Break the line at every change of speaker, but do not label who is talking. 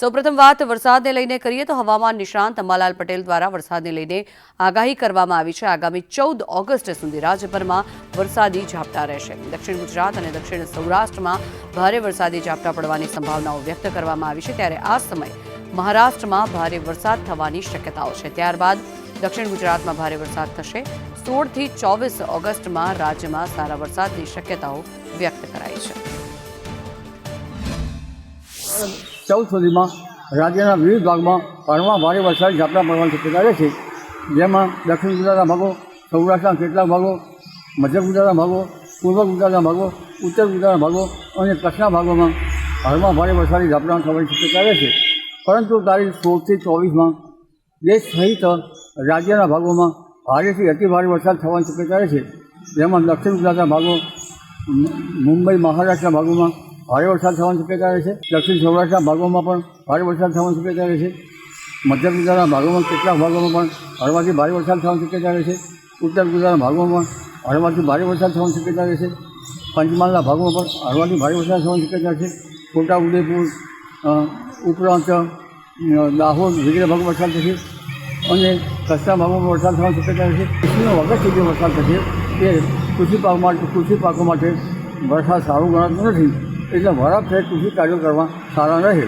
સૌપ્રથમ વાત વરસાદને લઈને કરીએ તો હવામાન નિષ્ણાંત અંબાલાલ પટેલ દ્વારા વરસાદને લઈને આગાહી કરવામાં આવી છે આગામી ચૌદ ઓગસ્ટ સુધી રાજ્યભરમાં વરસાદી ઝાપટા રહેશે દક્ષિણ ગુજરાત અને દક્ષિણ સૌરાષ્ટ્રમાં ભારે વરસાદી ઝાપટા પડવાની સંભાવનાઓ વ્યક્ત કરવામાં આવી છે ત્યારે આ સમયે મહારાષ્ટ્રમાં ભારે વરસાદ થવાની શક્યતાઓ છે ત્યારબાદ દક્ષિણ ગુજરાતમાં ભારે વરસાદ થશે સોળથી ચોવીસ ઓગસ્ટમાં રાજ્યમાં સારા વરસાદની શક્યતાઓ વ્યક્ત કરાઈ છે
ચૌદ સુધીમાં રાજ્યના વિવિધ ભાગમાં ભારમાં ભારે વરસાદ ઝાપટા પડવાની શક્યતા રહે છે. જેમાં દક્ષિણ ગુજરાતના ભાગો, સૌરાષ્ટ્રના કેટલાક ભાગો, મધ્ય ગુજરાતના ભાગો, પૂર્વ ગુજરાતના ભાગો, ઉત્તર ગુજરાતના ભાગો અને કચ્છના ભાગોમાં હળવા ભારે વરસાદી ઝાપટા થવાની શક્યતા રહે છે. પરંતુ તારીખ સોળથી ચોવીસમાં દેશ સહિત રાજ્યના ભાગોમાં ભારેથી અતિ ભારે વરસાદ થવાની શક્યતા રહે છે. જેમાં દક્ષિણ ગુજરાતના ભાગો, મુંબઈ, મહારાષ્ટ્રના ભાગોમાં ભારે વરસાદ થવાની શક્યતા રહે છે. દક્ષિણ સૌરાષ્ટ્રના ભાગોમાં પણ ભારે વરસાદ થવાની શક્યતા રહે છે. મધ્ય ગુજરાતના ભાગોમાં કેટલાક ભાગોમાં પણ હળવાથી ભારે વરસાદ થવાની શક્યતા રહે છે. ઉત્તર ગુજરાતના ભાગોમાં હળવાથી ભારે વરસાદ થવાની શક્યતા રહે છે. પંચમહાલના ભાગોમાં પણ હળવાથી ભારે વરસાદ થવાની શક્યતા છે. છોટા ઉદયપુર ઉપરાંત દાહોદ વગેરે ભાગમાં વરસાદ થશે. અને કચ્છના ભાગોમાં વરસાદ થવાની શક્યતા રહેશે કૃષિનો વગર સુધી વરસાદ થશે. તે કૃષિ પાક માટે કૃષિ પાકો માટે વરસાદ સારું ગણાતું નથી. એટલે મારા થયે કૃષિ કાર્યો કરવા સારા રહે.